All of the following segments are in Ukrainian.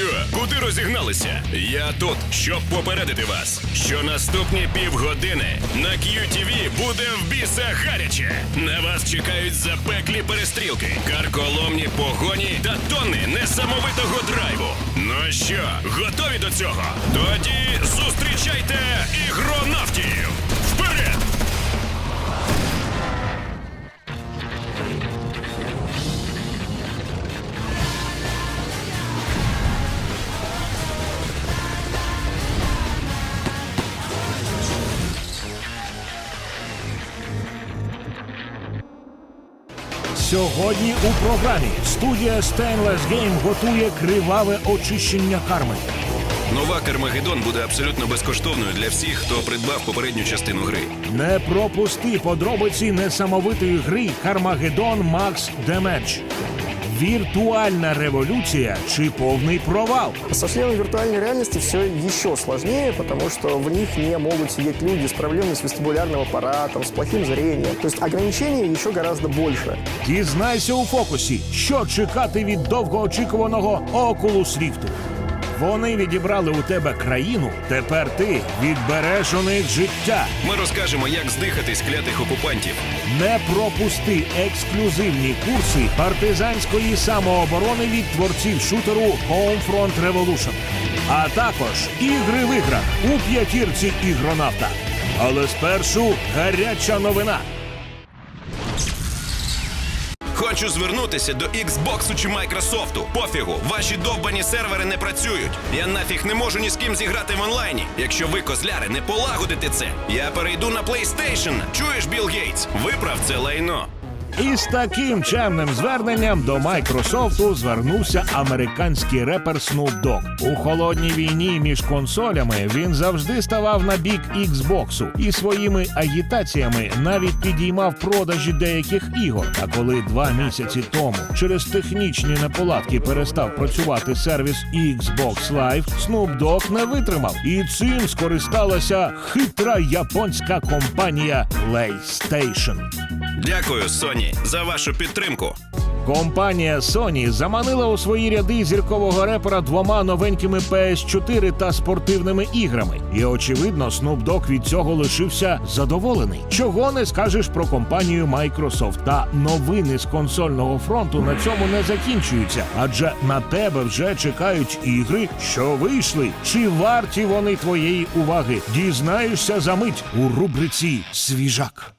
Алло, куди розігналися? Я тут, щоб попередити вас, що наступні півгодини на QTV буде в біса гаряче. На вас чекають запеклі перестрілки, карколомні погоні та тонни несамовитого драйву. Ну що, готові до цього? Тоді зустрічайте ігронавтів! Сьогодні у програмі студія Stainless Game готує криваве очищення карми. Нова Кармагеддон буде абсолютно безкоштовною для всіх, хто придбав попередню частину гри. Не пропусти подробиці несамовитої гри Кармагеддон Макс Демедж. Віртуальна революція чи повний провал. Со шлемом виртуальной реальности все еще сложнее, потому что в них не могут сидеть люди с проблемами с вестибулярным аппаратом, с плохим зрением. То есть ограничений еще гораздо больше. Дізнайся у фокусі, що чекати від довгоочікуваного Oculus Rift. Вони відібрали у тебе країну. Тепер ти відбереш у них життя. Ми розкажемо, як здихати з клятих окупантів. Не пропусти ексклюзивні курси партизанської самооборони від творців шутеру Homefront Revolution. А також ігри в іграх у п'ятірці ігронавта. Але спершу гаряча новина. Хочу звернутися до Xbox чи Майкрософту. Пофігу, ваші довбані сервери не працюють. Я нафіг не можу ні з ким зіграти в онлайні. Якщо ви, козляри, не полагодите це, я перейду на PlayStation. Чуєш, Білл Гейтс? Виправ це лайно. І з таким чемним зверненням до Майкрософту звернувся американський репер Snoop Dogg. У холодній війні між консолями він завжди ставав на бік Xbox і своїми агітаціями навіть підіймав продажі деяких ігор. А коли два місяці тому через технічні неполадки перестав працювати сервіс Xbox Live, Snoop Dogg не витримав. І цим скористалася хитра японська компанія PlayStation. Дякую, Sony, за вашу підтримку. Компанія Sony заманила у свої ряди зіркового репера двома новенькими PS4 та спортивними іграми. І очевидно, Snoop Dogg від цього лишився задоволений. Чого не скажеш про компанію Microsoft. Та новини з консольного фронту на цьому не закінчуються, адже на тебе вже чекають ігри, що вийшли. Чи варті вони твоєї уваги? Дізнаєшся за мить у рубриці Свіжак.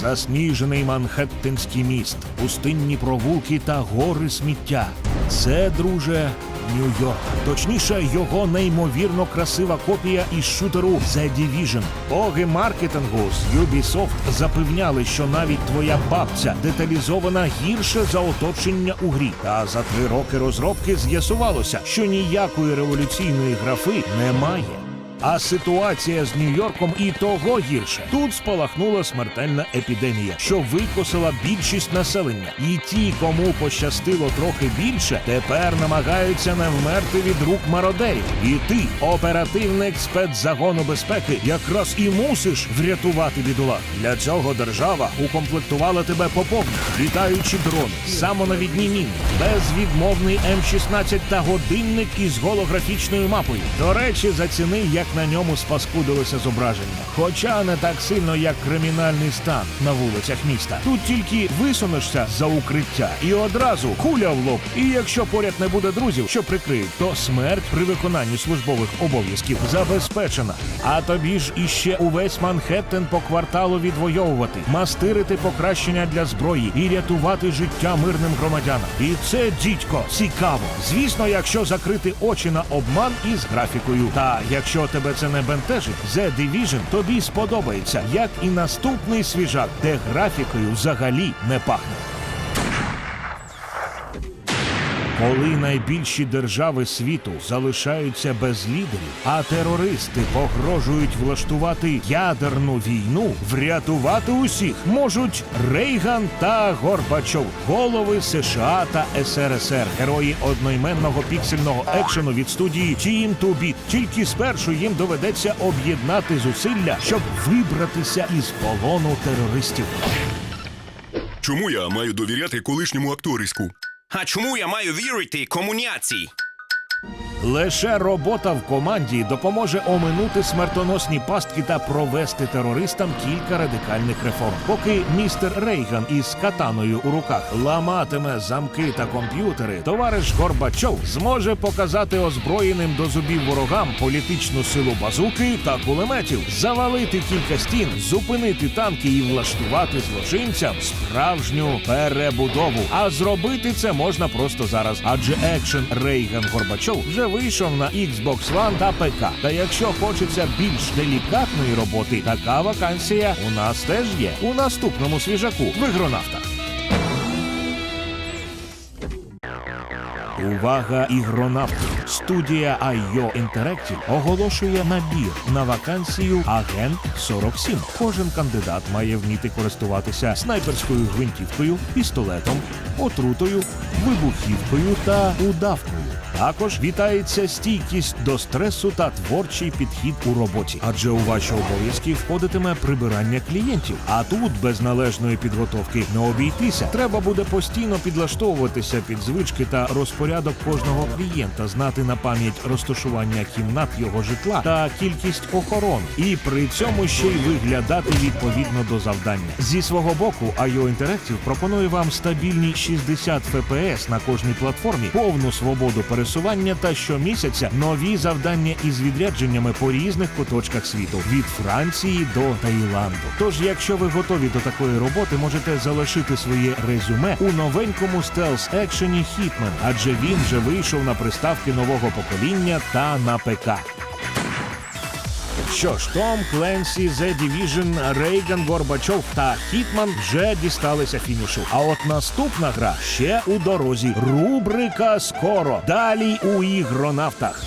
Засніжений Манхеттенський міст, пустинні провулки та гори сміття. Це, друже, Нью-Йорк. Точніше, його неймовірно красива копія із шутеру The Division. Боги маркетингу з Ubisoft запевняли, що навіть твоя бабця деталізована гірше за оточення у грі. Та за три роки розробки з'ясувалося, що ніякої революційної графи немає. А ситуація з Нью-Йорком і того гірше. Тут спалахнула смертельна епідемія, що викосила більшість населення. І ті, кому пощастило трохи більше, тепер намагаються не вмерти від рук мародерів. І ти, оперативник спецзагону безпеки, якраз і мусиш врятувати бідолах. Для цього держава укомплектувала тебе по повній. літаючі дрони, самонавідні міни, безвідмовний М16 та годинник із голографічною мапою. До речі, заціни, як на ньому спаскудилося зображення. Хоча не так сильно, як кримінальний стан на вулицях міста. Тут тільки висунешся за укриття і одразу куля в лоб. І якщо поряд не буде друзів, що прикриють, то смерть при виконанні службових обов'язків забезпечена. А тобі ж іще увесь Манхеттен по кварталу відвоювати, мастирити покращення для зброї і рятувати життя мирним громадянам. І це дідько цікаво. Звісно, якщо закрити очі на обман із графікою. Та якщо тебе це не бентежить, The Division тобі сподобається, як і наступний свіжак, де графікою взагалі не пахне. Коли найбільші держави світу залишаються без лідерів, а терористи погрожують влаштувати ядерну війну, врятувати усіх можуть Рейган та Горбачов, голови США та СРСР, герої одноіменного піксельного екшену від студії Team to Beat. Тільки спершу їм доведеться об'єднати зусилля, щоб вибратися із полону терористів. чому я маю довіряти колишньому акториську? А чому я маю вірити комуняції? Лише робота в команді допоможе оминути смертоносні пастки та провести терористам кілька радикальних реформ. Поки містер Рейган із катаною у руках ламатиме замки та комп'ютери, товариш Горбачов зможе показати озброєним до зубів ворогам політичну силу базуки та кулеметів, завалити кілька стін, зупинити танки і влаштувати злочинцям справжню перебудову. А зробити це можна просто зараз, адже екшен Рейган Горбачов вже вийшов на Xbox One та ПК. Та якщо хочеться більш делікатної роботи, така вакансія у нас теж є у наступному свіжаку в ігронавтах. Увага, ігронавти! Студія IO Interactive оголошує набір на вакансію Агент 47. Кожен кандидат має вміти користуватися снайперською гвинтівкою, пістолетом, отрутою, вибухівкою та удавкою. Також вітається стійкість до стресу та творчий підхід у роботі, адже у ваші обов'язки входитиме прибирання клієнтів. А тут без належної підготовки не обійтися. Треба буде постійно підлаштовуватися під звички та розпорядок кожного клієнта, знати на пам'ять розташування кімнат його житла та кількість охорон, і при цьому ще й виглядати відповідно до завдання. Зі свого боку, IO Interactive пропонує вам стабільні 60 FPS на кожній платформі, повну свободу пересування та щомісяця нові завдання із відрядженнями по різних куточках світу від Франції до Таїланду. Тож, якщо ви готові до такої роботи, можете залишити своє резюме у новенькому стелс екшені Hitman, адже він вже вийшов на приставки нового покоління та на ПК. Що ж, Том Кленсі, The Division, Рейган, Горбачов та Хітман вже дісталися фінішу. А от наступна гра ще у дорозі. Рубрика скоро. Далі у ігронавтах.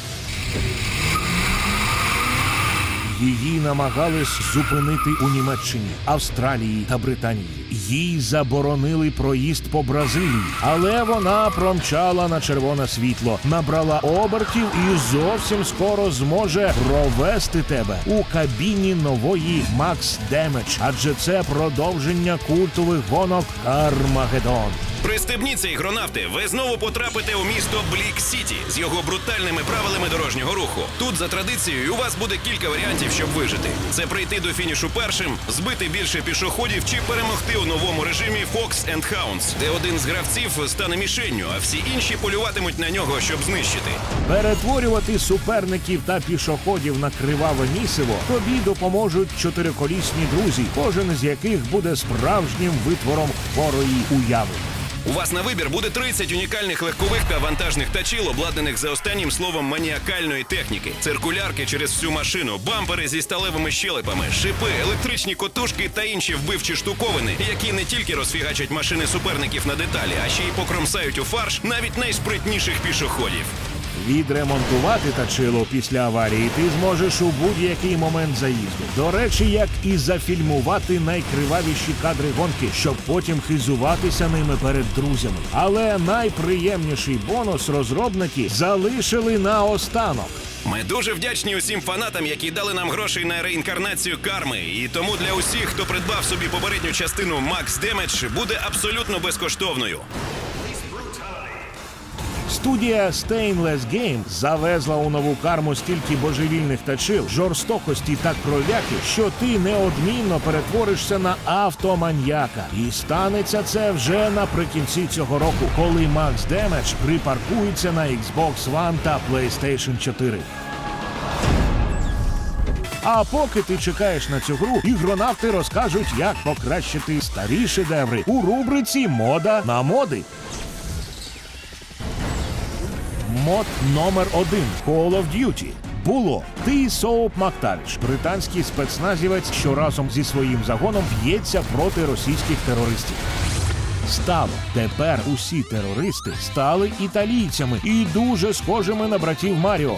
Її намагались зупинити у Німеччині, Австралії та Британії. Їй заборонили проїзд по Бразилії, але вона промчала на червоне світло, набрала обертів і зовсім скоро зможе провести тебе у кабіні нової Макс Демедж, адже це продовження культових гонок Армагеддон. Пристебніться, ігронавти, ви знову потрапите у місто Блік Сіті з його брутальними правилами дорожнього руху. Тут за традицією у вас буде кілька варіантів, щоб вижити. Це прийти до фінішу першим, збити більше пішоходів чи перемогти у новому режимі Fox and Hounds, де один з гравців стане мішенню, а всі інші полюватимуть на нього, щоб знищити. Перетворювати суперників та пішоходів на криваве місиво тобі допоможуть чотириколісні друзі, кожен з яких буде справжнім витвором хворої уяви. У вас на вибір буде 30 унікальних легкових та вантажних тачіл, обладнаних за останнім словом маніакальної техніки, циркулярки через всю машину, бампери зі сталевими щелепами, шипи, електричні котушки та інші вбивчі штуковини, які не тільки розфігачать машини суперників на деталі, а ще й покромсають у фарш навіть найспритніших пішоходів. Відремонтувати тачило після аварії ти зможеш у будь-який момент заїзду. До речі, як і зафільмувати найкривавіші кадри гонки, щоб потім хизуватися ними перед друзями. Але найприємніший бонус розробники залишили на останок. Ми дуже вдячні усім фанатам, які дали нам грошей на реінкарнацію карми. І тому для усіх, хто придбав собі попередню частину Max Damage, буде абсолютно безкоштовною. Студія Stainless Games завезла у нову карму стільки божевільних тачил, жорстокості та кров'яки, що ти неодмінно перетворишся на автоманьяка. І станеться це вже наприкінці цього року, коли Max Damage припаркується на Xbox One та PlayStation 4. А поки ти чекаєш на цю гру, ігронавти розкажуть, як покращити старі шедеври у рубриці Мода на моди. Мод номер один Call of Duty. Було ти Соуп Мактавіш, британський спецназівець, що разом зі своїм загоном б'ється проти російських терористів. Стало тепер усі терористи стали італійцями і дуже схожими на братів Маріо.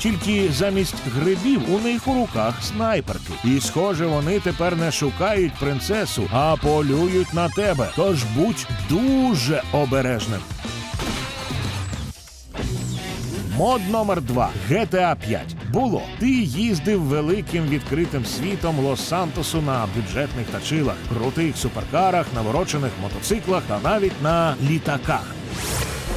Тільки замість грибів у них у руках снайперки. І схоже, вони тепер не шукають принцесу, а полюють на тебе. Тож будь дуже обережним. Мод номер 2 GTA 5. Було. Ти їздив великим відкритим світом Лос-Сантосу на бюджетних тачилах, крутих суперкарах, наворочених мотоциклах та навіть на літаках.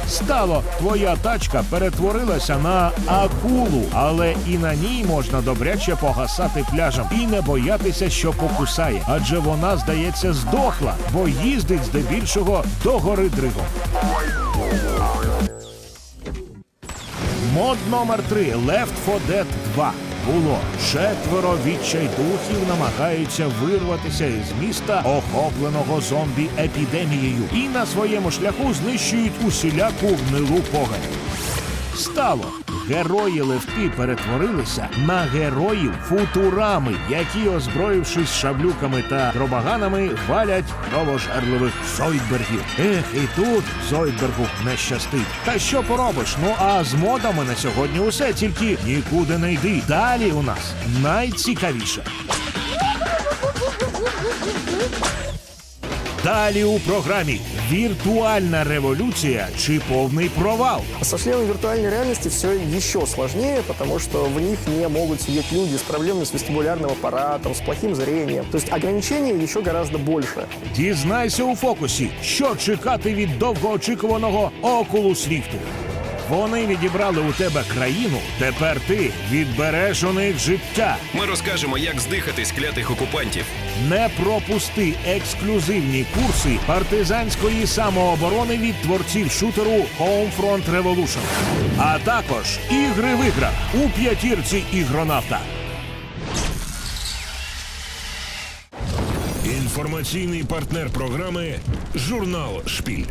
Стало, твоя тачка перетворилася на акулу, але і на ній можна добряче погасати пляжем і не боятися, що покусає, адже вона, здається, здохла, бо їздить здебільшого до гори дригом. Мод номер 3 Left 4 Dead 2. Було четверо відчайдухів намагаються вирватися із міста, охопленого зомбі-епідемією, і на своєму шляху знищують усіляку гнилу погань. Стало герої левки перетворилися на героїв футурами, які, озброївшись шаблюками та дробаганами, валять кровожерливих зойдбергів. Ех, і тут Зойдбергу не щастить. Та що поробиш? Ну а з модами на сьогодні усе тільки нікуди не йди. Далі у нас найцікавіше. Далі у програмі віртуальна революція чи повний провал. Со шлемом виртуальной реальности все еще сложнее, потому что в них не могут сидеть люди с проблемами с вестибулярным аппаратом, с плохим зрением. То есть ограничений еще гораздо больше. Дізнайся у фокусі, що чекати від довгоочікуваного Oculus Rift. Вони відібрали у тебе країну. Тепер ти відбереш у них життя. Ми розкажемо, як здихати з клятих окупантів. Не пропусти ексклюзивні курси партизанської самооборони від творців шутеру Homefront Revolution. А також ігри в іграх у п'ятірці ігронавта. Інформаційний партнер програми Журнал Шпіль.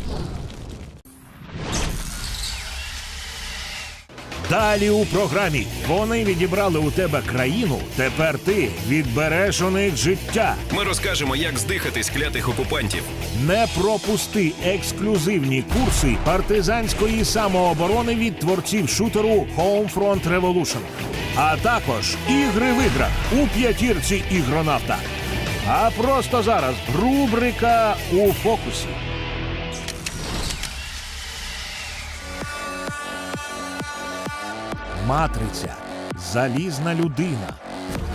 Далі у програмі вони відібрали у тебе країну. Тепер ти відбереш у них життя. Ми розкажемо, як здихати з клятих окупантів. Не пропусти ексклюзивні курси партизанської самооборони від творців шутеру Homefront Revolution. А також ігри в іграх у п'ятірці ігронавта. А просто зараз рубрика у фокусі. Матриця, залізна людина,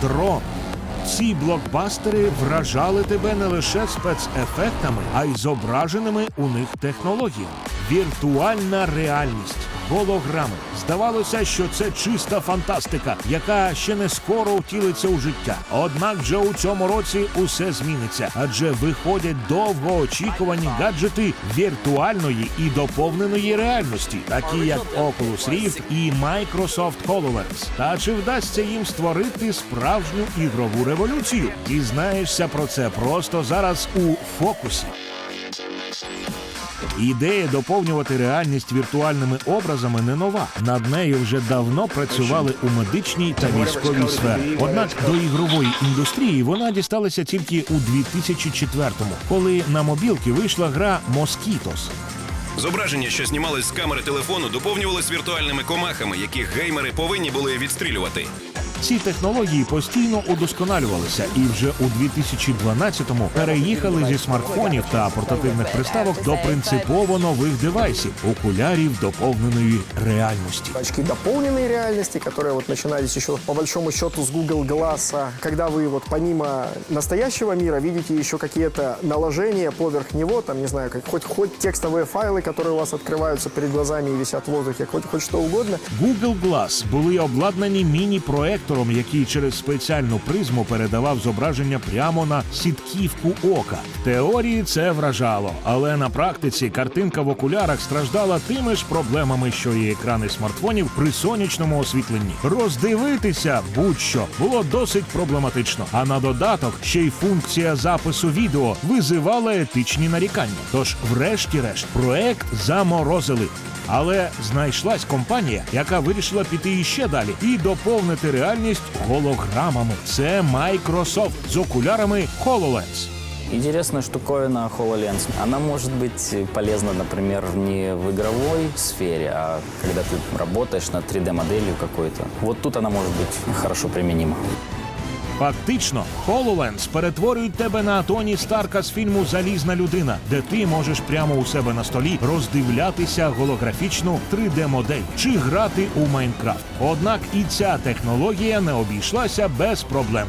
дрон. Ці блокбастери вражали тебе не лише спецефектами, а й зображеними у них технологіями. Віртуальна реальність, голограми. Здавалося, що це чиста фантастика, яка ще не скоро втілиться у життя. Однак вже у цьому році усе зміниться, адже виходять довгоочікувані гаджети віртуальної і доповненої реальності, такі як Oculus Rift і Microsoft HoloLens. Та чи вдасться їм створити справжню ігрову революцію? Дізнаєшся про це просто зараз у фокусі. Ідея доповнювати реальність віртуальними образами не нова. Над нею вже давно працювали у медичній та військовій сфері. Однак до ігрової індустрії вона дісталася тільки у 2004-му, коли на мобілки вийшла гра Mosquitos. Зображення, що знімались з камери телефону, доповнювались віртуальними комахами, яких геймери повинні були відстрілювати. Ці технології постійно удосконалювалися і вже у 2012-му переїхали зі смартфонів та портативних приставок до принципово нових девайсів окулярів доповненої реальності. Очки дополненной реальности, которые вот начинались еще по большому счету с Google Glass, а когда вы вот помимо настоящего мира видите еще какие-то наложения поверх него, там, не знаю, как хоть, хоть текстовые файлы, которые у вас открываются перед глазами и висят в воздухе, хоть, хоть что угодно. Google Glass були обладнані міні-проектором, який через спеціальну призму передавав зображення прямо на сітківку ока. В теорії це вражало, але на практиці картинка в окулярах страждала тими ж проблемами, що і екрани смартфонів при сонячному освітленні. Роздивитися будь-що було досить проблематично. А на додаток ще й функція запису відео визивала етичні нарікання. Тож, врешті-решт, проект заморозили. Але знайшлась компанія, яка вирішила піти іще далі і доповнити реальність голограмами. Це Microsoft з окулярами HoloLens. Интересная штуковина HoloLens. Она может быть полезна, например, не в игровой сфере, а когда ты работаешь над 3D-моделью какой-то. Вот тут она может быть хорошо применима. Фактично, HoloLens перетворюють тебе на Тоні Старка з фільму Залізна людина, де ти можеш прямо у себе на столі роздивлятися голографічну 3D-модель чи грати у Майнкрафт. Однак і ця технологія не обійшлася без проблем.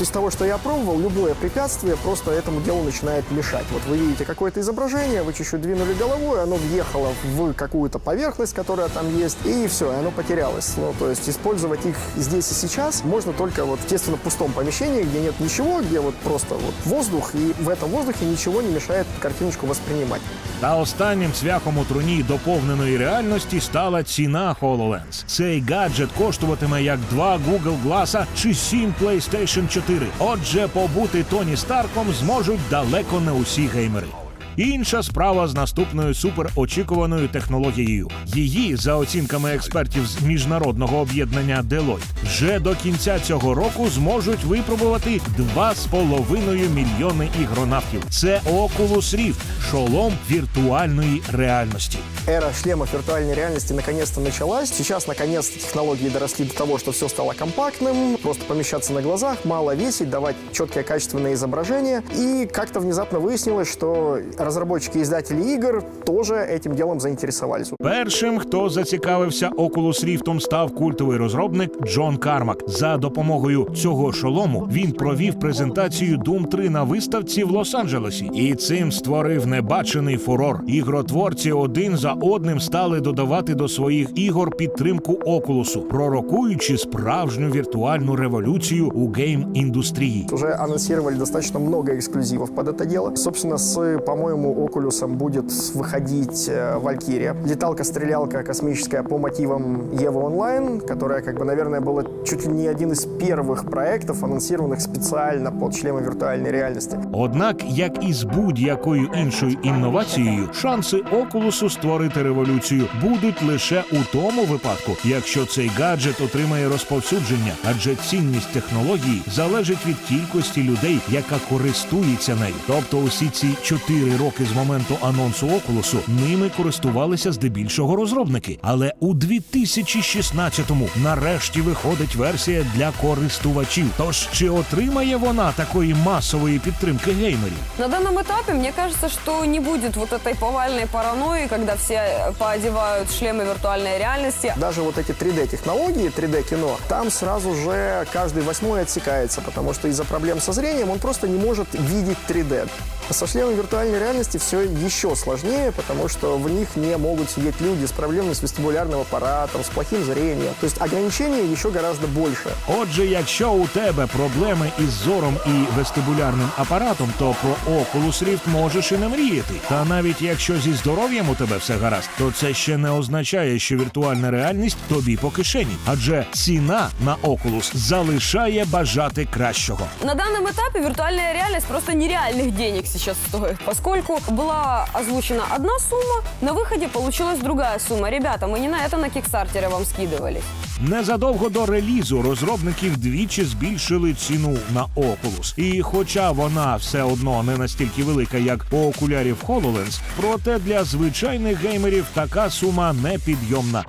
Из того, что я пробовал, любое препятствие просто этому делу начинает мешать. Вот вы видите какое-то изображение, вы чуть-чуть двинули головой, оно въехало в какую-то поверхность, которая там есть, и все, и оно потерялось. Ну, то есть использовать их здесь и сейчас можно только вот, естественно, в пустом помещении, где нет ничего, где вот просто вот воздух, и в этом воздухе ничего не мешает картиночку воспринимать. Та останнім цвяхом у труні доповненої реальності стала ціна HoloLens. Цей гаджет коштуватиме як два Google Glass чи сім PlayStation 4. Отже, побути Тоні Старком зможуть далеко не усі геймери. Інша справа з наступною суперочікуваною технологією. Її, за оцінками експертів з міжнародного об'єднання Deloitte, вже до кінця цього року зможуть випробувати 2,5 мільйони ігронавтів. Це Oculus Rift – шолом віртуальної реальності. Эра шлемов виртуальной реальности наконец-то началась. Сейчас наконец-то технологии доросли до того, что все стало компактным, просто помещаться на глазах, мало весить, давать четкое качественное изображение. И как-то внезапно выяснилось, что разработчики и издатели игр тоже этим делом заинтересовались. Першим, хто зацікавився Oculus Rift, став культовий розробник Джон Кармак. За допомогою цього шолому він провів презентацію Doom 3 на виставці в Лос-Анджелесі, і цим створив небачений фурор. Ігротворці один за одним стали додавати до своїх ігор підтримку Окулусу, пророкуючи справжню віртуальну революцію у гейм-індустрії. Уже анонсировали достаточно много эксклюзивов под это дело. Собственно, с, по-моему, Окулюсом будет выходить э, Валькирия. Леталка-стрелялка космическая по мотивам Евы Онлайн, которая, как бы, наверное, была чуть ли не один из первых проектов, анонсированных специально под шлемы виртуальной реальности. Однак, як і з будь-якою іншою інновацією, шанси Окулусу створити революцію будуть лише у тому випадку, якщо цей гаджет отримає розповсюдження, адже цінність технології залежить від кількості людей, яка користується нею. Тобто, усі ці чотири роки з моменту анонсу Окулусу ними користувалися здебільшого розробники. Але у 2016-му нарешті виходить версія для користувачів. Тож чи отримає вона такої масової підтримки геймерів? На данном этапе мне кажется, что не будет вот этой повальной паранойи, когда все э, поодевают шлемы виртуальной реальности. Даже вот эти 3D-технологии, 3D-кино, там сразу же каждый восьмой отсекается, потому что из-за проблем со зрением он просто не может видеть 3D. Со шлемом виртуальной реальности все еще сложнее, потому что в них не могут сидеть люди с проблемами с вестибулярным аппаратом, с плохим зрением. То есть ограничения еще гораздо больше. Отже, якщо у тебе проблеми із зором і вестибулярним апаратом, то про Oculus Rift можеш і не мріяти. Та навіть якщо зі здоров'ям у тебе все гаразд, то це ще не означає, що віртуальна реальність тобі по кишені, адже ціна на Oculus залишає бажати кращого. На данном этапе виртуальная реальность просто нереальных денег сейчас стоит, поскольку была озвучена одна сумма, на выходе получилась другая сумма. Ребята, мы не на это на Кикстартере вам скидывались. Незадовго до релізу розробники вдвічі збільшили ціну на Oculus. І хоча вона все одно не настільки велика, як у окулярів HoloLens, проте для звичайних геймерів така сума непідйомна.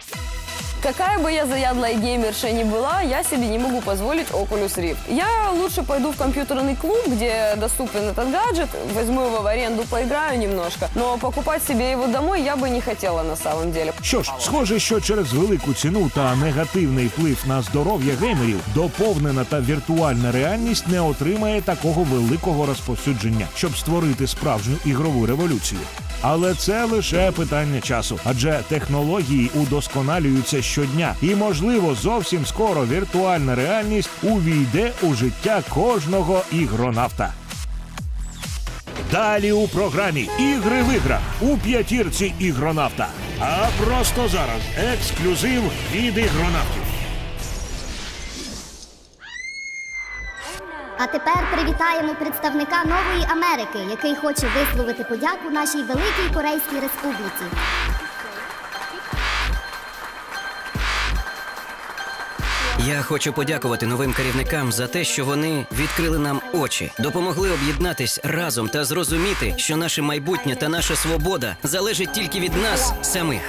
Какая бы я заядлая геймерша ни была, я себе не могу позволить Oculus Rift. Я лучше пойду в компьютерный клуб, где доступен этот гаджет, возьму его в аренду, поиграю немножко. Но покупать себе его домой я бы не хотела на самом деле. Що ж, схоже, що через велику ціну та негативний вплив на здоров'я геймерів доповнена та віртуальна реальність не отримає такого великого розповсюдження, щоб створити справжню ігрову революцію. Але це лише питання часу, адже технології удосконалюються щодня, і можливо зовсім скоро віртуальна реальність увійде у життя кожного ігронавта. Далі у програмі Ігри в іграх у п'ятірці ігронавта. А просто зараз ексклюзив від ігронавтів. А тепер привітаємо представника Нової Америки, який хоче висловити подяку нашій великій Корейській Республіці. Я хочу подякувати новим керівникам за те, що вони відкрили нам очі, допомогли об'єднатись разом та зрозуміти, що наше майбутнє та наша свобода залежить тільки від нас самих.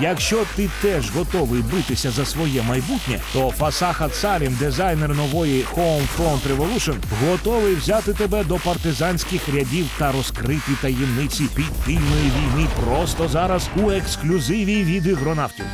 Якщо ти теж готовий битися за своє майбутнє, то Фасаха Царім, дизайнер нової Homefront Revolution, готовий взяти тебе до партизанських рядів та розкрити таємниці підпільної війни просто зараз у ексклюзиві від ігронавтів.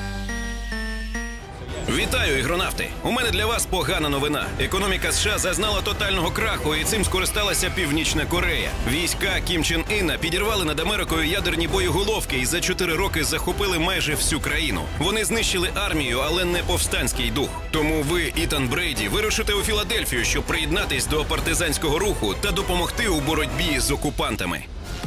Вітаю, ігронавти! У мене для вас погана новина. Економіка США зазнала тотального краху, і цим скористалася Північна Корея. Війська Кім Чен Іна підірвали над Америкою ядерні боєголовки і за чотири роки захопили майже всю країну. Вони знищили армію, але не повстанський дух. Тому ви, Ітан Брейді, вирушите у Філадельфію, щоб приєднатись до партизанського руху та допомогти у боротьбі з окупантами.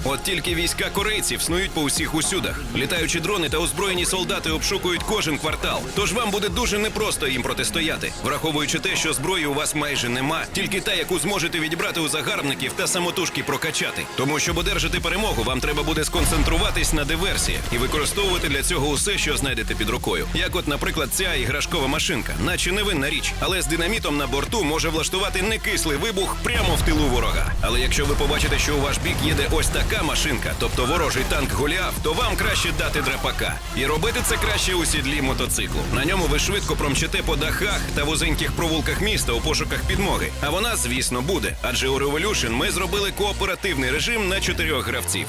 От тільки війська корейців снують по усіх усюдах. Літаючі дрони та озброєні солдати обшукують кожен квартал. Тож вам буде дуже непросто їм протистояти, враховуючи те, що зброї у вас майже нема, тільки та, яку зможете відібрати у загарбників та самотужки прокачати. Тому, щоб одержати перемогу, вам треба буде сконцентруватись на диверсіях і використовувати для цього усе, що знайдете під рукою. Як, от, наприклад, ця іграшкова машинка, наче невинна річ, але з динамітом на борту може влаштувати некислий вибух прямо в тилу ворога. Але якщо ви побачите, що у ваш бік їде ось така машинка, тобто ворожий танк Голіаф, то вам краще дати драпака. І робити це краще у сідлі мотоциклу. На ньому ви швидко промчите по дахах та вузеньких провулках міста у пошуках підмоги. А вона, звісно, буде. Адже у Revolution ми зробили кооперативний режим на чотирьох гравців.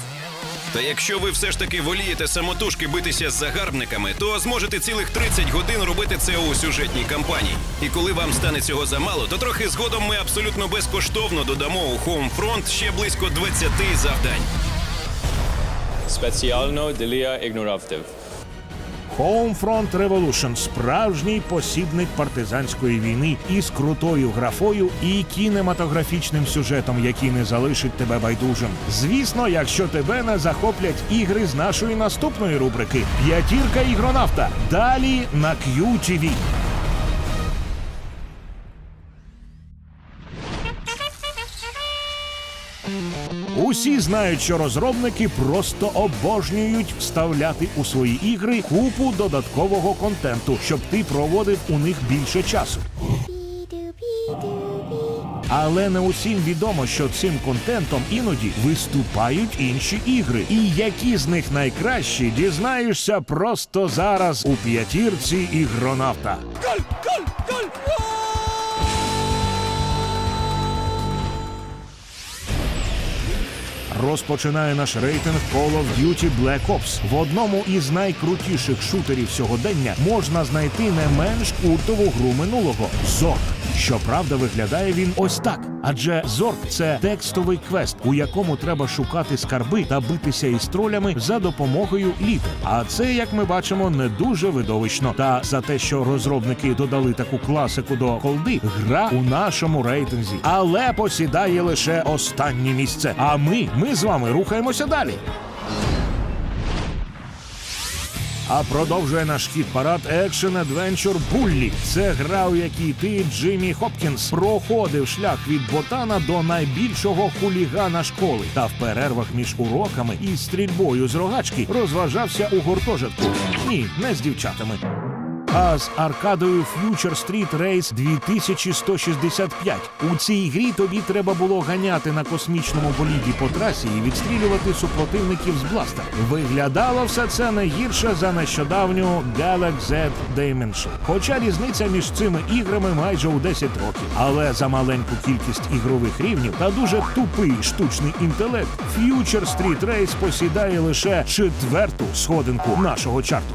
Та якщо ви все ж таки волієте самотужки битися з загарбниками, то зможете цілих 30 годин робити це у сюжетній кампанії. І коли вам стане цього замало, то трохи згодом ми абсолютно безкоштовно додамо у Homefront ще близько 20 завдань. Спеціально для ігноравтів. Homefront Revolution – справжній посібник партизанської війни із крутою графою і кінематографічним сюжетом, який не залишить тебе байдужим. Звісно, якщо тебе не захоплять ігри з нашої наступної рубрики П'ятірка ігронавта. Далі на QTV. Усі знають, що розробники просто обожнюють вставляти у свої ігри купу додаткового контенту, щоб ти проводив у них більше часу. Але не усім відомо, що цим контентом іноді виступають інші ігри. І які з них найкращі, дізнаєшся просто зараз у п'ятірці ігронавта. Розпочинає наш рейтинг Call of Duty Black Ops. В одному із найкрутіших шутерів сьогодення можна знайти не менш культову гру минулого Зорк. Щоправда, виглядає він ось так. Адже Зорк це текстовий квест, у якому треба шукати скарби та битися із тролями за допомогою літер. А це, як ми бачимо, не дуже видовищно. Та за те, що розробники додали таку класику до колди, гра у нашому рейтинзі, але посідає лише останнє місце. А ми, ми з вами рухаємося далі. А продовжує наш хіт парад екшен адвенчур Буллі. Це гра, у якій ти, Джиммі Хопкінс, проходив шлях від ботана до найбільшого хулігана школи та в перервах між уроками і стрільбою з рогачки розважався у гуртожитку. Ні, не з дівчатами. А з аркадою Future Street Race 2165. У цій грі тобі треба було ганяти на космічному боліді по трасі і відстрілювати супротивників з бласта. Виглядало все це не гірше за нещодавню Galaxy Z Dimension. Хоча різниця між цими іграми майже у 10 років. Але за маленьку кількість ігрових рівнів та дуже тупий штучний інтелект, Future Street Race посідає лише четверту сходинку нашого чарту.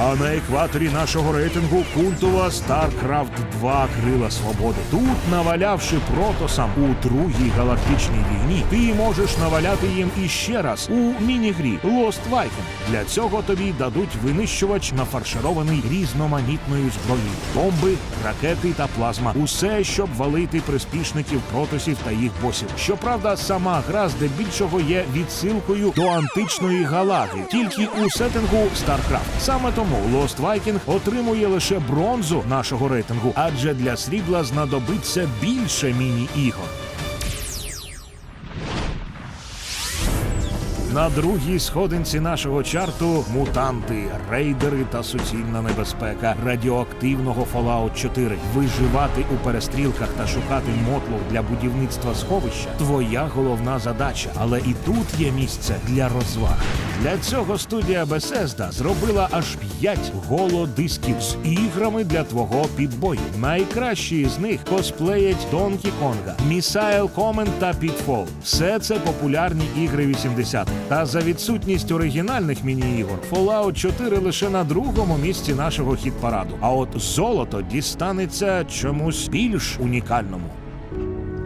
А на екваторі нашого рейтингу культова StarCraft 2 Крила Свободи. Тут, навалявши протосам у другій галактичній війні, ти можеш наваляти їм іще раз у міні-грі Lost Viking. Для цього тобі дадуть винищувач нафарширований різноманітною зброєю, бомби, ракети та плазма. Усе, щоб валити приспішників протосів та їх босів. Щоправда, сама гра здебільшого є відсилкою до античної галаги, тільки у сеттингу StarCraft. Саме тому Lost Viking отримує лише бронзу нашого рейтингу, адже для срібла знадобиться більше міні-ігор. На другій сходинці нашого чарту мутанти, рейдери та суцільна небезпека радіоактивного Fallout 4. Виживати у перестрілках та шукати мотлох для будівництва сховища твоя головна задача. Але і тут є місце для розваг. Для цього студія Bethesda зробила аж 5 голодисків з іграми для твого підбою. Найкращі з них косплеять Donkey Konga, Missile Command та Pitfall. Все це популярні ігри 80-х. Та за відсутність оригінальних міні-ігор Fallout 4 лише на другому місці нашого хіт-параду. А от золото дістанеться чомусь більш унікальному.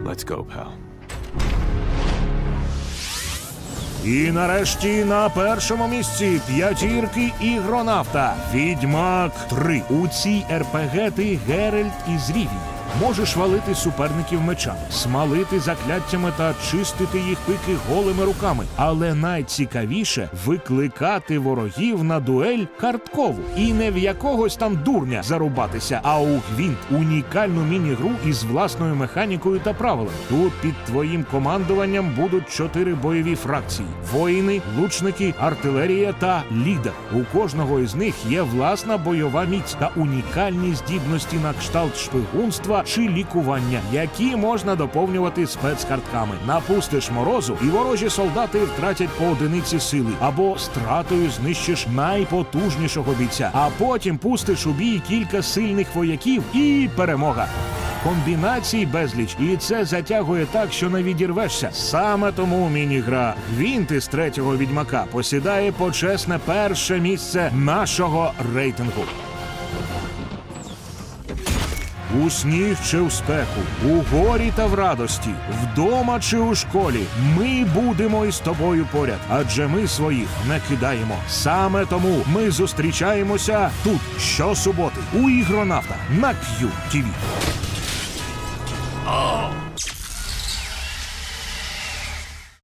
Let's go, pal. І нарешті на першому місці п'ятірки ігронавта Відьмак 3. У цій РПГ ти Геральт із Рівні. Можеш валити суперників мечами, смалити закляттями та чистити їх пики голими руками. Але найцікавіше викликати ворогів на дуель карткову. І не в якогось там дурня зарубатися, а у гвінт унікальну міні-гру із власною механікою та правилами. Тут під твоїм командуванням будуть чотири бойові фракції: воїни, лучники, артилерія та лідер. У кожного із них є власна бойова міць та унікальні здібності на кшталт шпигунства чи лікування, які можна доповнювати спецкартками. Напустиш морозу, і ворожі солдати втратять по одиниці сили або стратою знищиш найпотужнішого бійця. А потім пустиш у бій кілька сильних вояків і перемога. Комбінацій безліч, і це затягує так, що не відірвешся. Саме тому міні-гра Гвінт із третього відьмака посідає почесне перше місце нашого рейтингу. У сніг чи в спеку, у горі та в радості, вдома чи у школі. Ми будемо із тобою поряд, адже ми своїх не кидаємо. Саме тому ми зустрічаємося тут щосуботи у ігронавта на QTV.